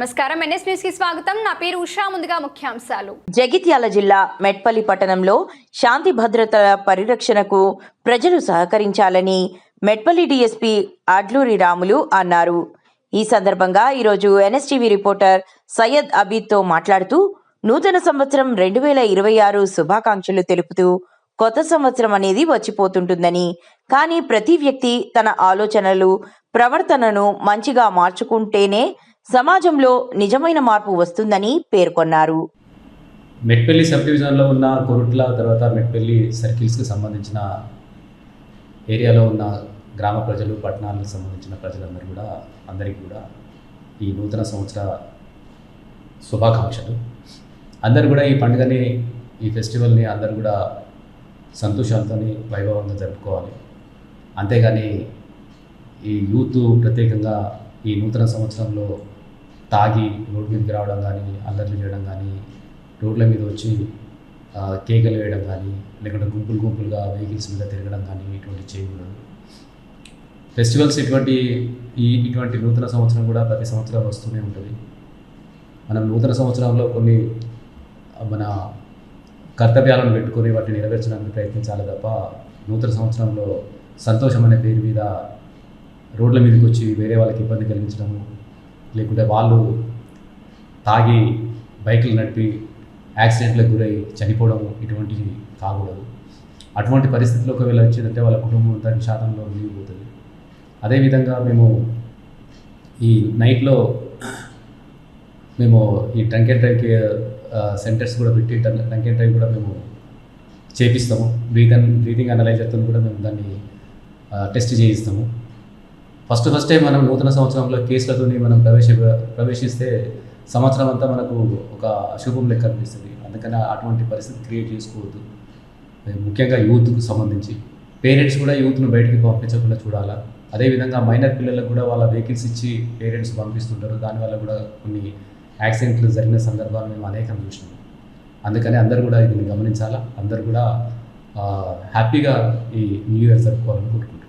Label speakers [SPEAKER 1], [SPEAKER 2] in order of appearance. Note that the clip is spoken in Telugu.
[SPEAKER 1] నమస్కారం. ఎన్ఎస్ న్యూస్కి స్వాగతం. నా పేరు ఉషా. ముందుగా ముఖ్యాంశాలు.
[SPEAKER 2] జగిత్యాల జిల్లా మెట్పల్లి పట్టణంలో శాంతి భద్రతల పరిరక్షణకు ప్రజలు సహకరించాలని మెట్పల్లి డీఎస్పీ అడ్లూరి రాములు అన్నారు. ఈ సందర్భంగా ఈరోజు ఎన్ఎస్టీవీ రిపోర్టర్ సయ్యద్ అబీద్తో మాట్లాడుతూ నూతన సంవత్సరం రెండు వేల ఇరవై ఆరు శుభాకాంక్షలు తెలుపుతూ కొత్త సంవత్సరం అనేది వచ్చిపోతుంటుందని కానీ ప్రతి వ్యక్తి తన ఆలోచనలు ప్రవర్తనను మంచిగా మార్చుకుంటేనే సమాజంలో నిజమైన మార్పు వస్తుందని పేర్కొన్నారు.
[SPEAKER 3] మెట్పల్లి సబ్ డివిజన్లో ఉన్న కొరుట్ల తర్వాత మెట్పల్లి సర్కిల్స్కి సంబంధించిన ఏరియాలో ఉన్న గ్రామ ప్రజలు పట్టణాలకు సంబంధించిన ప్రజలందరూ కూడా అందరికీ కూడా ఈ నూతన సంవత్సర శుభాకాంక్షలు. అందరు కూడా ఈ పండుగని ఈ ఫెస్టివల్ని అందరు కూడా సంతోషాలతో వైభవంగా జరుపుకోవాలి. అంతేగాని ఈ యూత్ ప్రత్యేకంగా ఈ నూతన సంవత్సరంలో తాగి రోడ్డు మీదకి రావడం కానీ అల్లర్లు చేయడం కానీ రోడ్ల మీద వచ్చి కేకలు వేయడం కానీ లేకుంటే గుంపులు గుంపులుగా వెహికల్స్ మీద తిరగడం కానీ ఇటువంటి చేయకూడదు. ఫెస్టివల్స్ ఇటువంటి ఈ ఇటువంటి నూతన సంవత్సరం కూడా ప్రతి సంవత్సరం వస్తూనే ఉంటుంది. మనం నూతన సంవత్సరంలో కొన్ని మన కర్తవ్యాలను పెట్టుకొని వాటిని నెరవేర్చడానికి ప్రయత్నించాలి తప్ప నూతన సంవత్సరంలో సంతోషం అనే పేరు మీద రోడ్ల మీదకి వచ్చి వేరే వాళ్ళకి ఇబ్బంది కలిగించడము లేకుంటే వాళ్ళు తాగి బైకులు నడిపి యాక్సిడెంట్లకు గురై చనిపోవడం ఇటువంటివి కాకూడదు. అటువంటి పరిస్థితిలో ఒకవేళ వచ్చిందంటే వాళ్ళ కుటుంబం అంతా నిషాదంలో మునిగిపోతుంది అదేవిధంగా మేము ఈ నైట్లో మేము ఈ ట్రంక్ అండ్ డ్రైవ్కి సెంటర్స్ కూడా పెట్టి ట్రంక్ అండ్ డ్రైవ్ కూడా మేము చేపిస్తాము. బ్రీత్ బ్రీతింగ్ అనలైజర్తో కూడా మేము దాన్ని టెస్ట్ చేయిస్తాము. ఫస్ట్ ఫస్టే మనం నూతన సంవత్సరంలో కేసులతో మనం ప్రవేశ ప్రవేశిస్తే సంవత్సరం అంతా మనకు ఒక అశుభం లెక్క అనిపిస్తుంది. అందుకని అటువంటి పరిస్థితి క్రియేట్ చేసుకోవద్దు. ముఖ్యంగా యూత్కు సంబంధించి. పేరెంట్స్ కూడా యూత్ను బయటికి పంపించకుండా చూడాలా? అదేవిధంగా మైనర్ పిల్లలకు కూడా వాళ్ళ వెహికల్స్ ఇచ్చి పేరెంట్స్ పంపిస్తుంటారు. దానివల్ల కూడా కొన్ని యాక్సిడెంట్లు జరిగిన సందర్భాలు మేము అనేకం చూసినాం. అందుకని అందరూ కూడా దీన్ని గమనించాలా? అందరూ కూడా హ్యాపీగా ఈ న్యూ ఇయర్ జరుపుకోవాలని కోరుకుంటున్నాం.